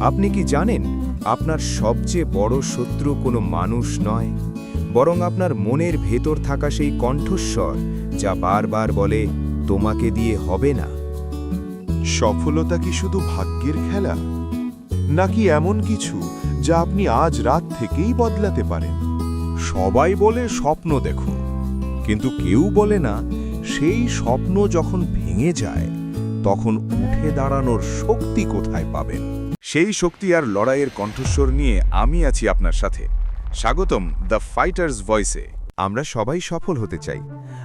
আপনি কি জানেন আপনার সবচেয়ে বড় শত্রু কোনো মানুষ নয়? বরং আপনার মনের ভেতর থাকা সেই কণ্ঠস্বর যা বারবার বলে, তোমাকে দিয়ে হবে না সফলতা কি শুধু ভাগ্যের খেলা? নাকি এমন কিছু যা আপনি আজ রাত থেকেই বদলাতে পারেন? সবাই বলে স্বপ্ন দেখো কিন্তু কেউ বলে না, সেই স্বপ্ন যখন ভেঙে যায়, তখন উঠে দাঁড়ানোর শক্তি কোথায় পাবেন? সেই শক্তি আর লড়াইয়ের কণ্ঠস্বর নিয়ে আমি আছি আপনার সাথে। স্বাগতম দ্য ফাইটার্স ভয়েসে। আমরা সবাই সফল হতে চাই।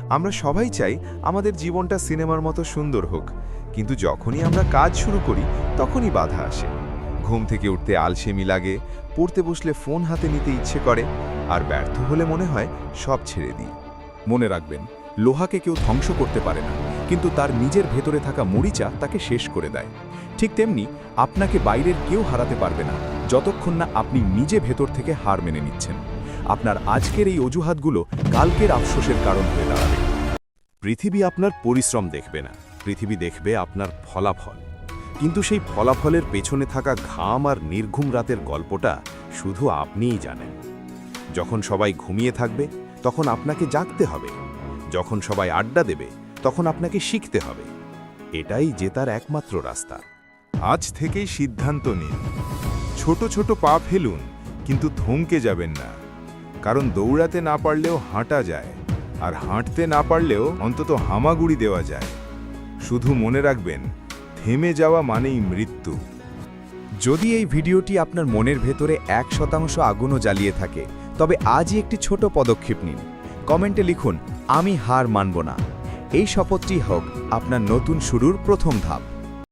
আমরা সবাই চাই আমাদের জীবনটা সিনেমার মতো সুন্দর হোক। কিন্তু যখনই আমরা কাজ শুরু করি, তখনই বাধা আসে। ঘুম থেকে উঠতে আলসেমি লাগে, পড়তে বসলে ফোন হাতে নিতে ইচ্ছে করে, আর ব্যর্থ হলে মনে হয় সব ছেড়ে দিই। মনে রাখবেন, লোহাকে কেউ ধ্বংস করতে পারে না, কিন্তু তার নিজের ভেতরে থাকা মরিচা তাকে শেষ করে দেয়। ঠিক তেমনি আপনাকে বাইরের কেউ হারাতে পারবে না, যতক্ষণ না আপনি নিজে ভেতর থেকে হার মেনে নিচ্ছেন। আপনার আজকের এই অজুহাতগুলো কালকের আফসোসের কারণ হয়ে দাঁড়াবে। পৃথিবী আপনার পরিশ্রম দেখবে না, পৃথিবী দেখবে আপনার ফলাফল। কিন্তু সেই ফলাফলের পেছনে থাকা ঘাম আর নির্ঘুম রাতের গল্পটা শুধু আপনিই জানেন। যখন সবাই ঘুমিয়ে থাকবে, তখন আপনাকে জাগতে হবে। যখন সবাই আড্ডা দেবে, তখন আপনাকে শিখতে হবে। এটাই জেতার একমাত্র রাস্তা। আজ থেকেই সিদ্ধান্ত নিন। ছোট ছোট পা ফেলুন, কিন্তু থমকে যাবেন না। কারণ দৌড়াতে না পারলেও হাঁটা যায়, আর হাঁটতে না পারলেও অন্তত হামাগুড়ি দেওয়া যায়। শুধু মনে রাখবেন, থেমে যাওয়া মানেই মৃত্যু। যদি এই ভিডিওটি আপনার মনের ভেতরে এক শতাংশ আগুনও জ্বালিয়ে থাকে, তবে আজই একটি ছোট পদক্ষেপ নিন। কমেন্টে লিখুন, আমি হার মানব না। এই শপথটি হোক আপনার নতুন শুরুর প্রথম ধাপ।